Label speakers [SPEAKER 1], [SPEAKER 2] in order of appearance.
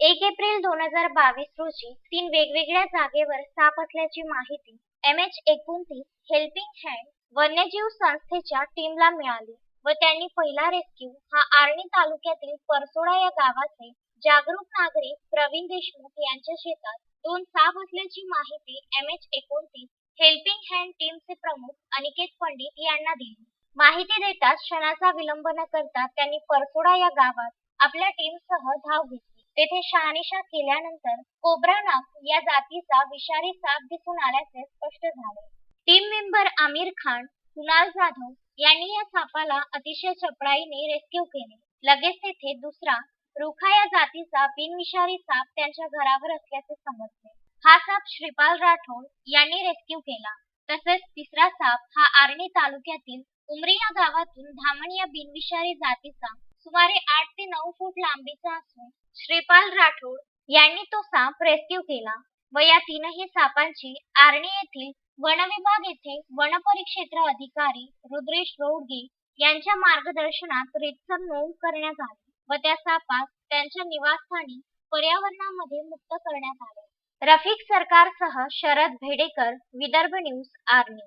[SPEAKER 1] एक एप्रिल दोन हजार बावीस रोजी तीन वेगवेगळ्या जागेवर साप असल्याची माहिती एम एच एकोणतीस हेल्पिंग हँड वन्यजीव संस्थेच्या टीमला मिळाली व त्यांनी पहिला रेस्क्यू हा आर्णी तालुक्यातील परसोडा या गावाचे जागरूक नागरिक प्रवीण देशमुख यांच्या शेतात दोन साप असल्याची माहिती एम एच एकोणतीस हेल्पिंग हँड टीमचे प्रमुख अनिकेत पंडित यांना दिली. माहिती देताच क्षणाचा विलंब न करता त्यांनी परसोडा या गावात आपल्या टीमसह धाव घेतली. तेथे शहानिशा केल्यानंतर कोब्रा नाग या जातीचा विषारी साप दिसून आल्याचे स्पष्ट झाले. टीम मेंबर आमिर खान कुणाल जाधव यांनी या सापाला अतिशय चपळाईने रेस्क्यू केले. लगेच तेथे दुसरा रुखा या जातीचा बिनविषारी साप त्यांच्या घरावर असल्याचे समजले. हा साप श्रीपाल राठोड यांनी रेस्क्यू केला. तसेच तिसरा साप हा आर्णी तालुक्यातील उमरी या गावातून धामण या बिनविषारी जातीचा सुमारे आठ ते नऊ फूट लांबीचा असून श्रीपाल राठोड यांनी तो साप रेस्क्यू केला व या तीनही सापांची आर्णी येथील वनविभाग येथे वनपरिक्षेत्र अधिकारी रुद्रेश रोडगे यांच्या मार्गदर्शनात रितसर नोंद करण्यात आली व त्या सापास त्यांच्या निवासस्थानी पर्यावरणामध्ये मुक्त करण्यात आले. रफिक सरकारसह शरद भेडेकर विदर्भ न्यूज आर्मी.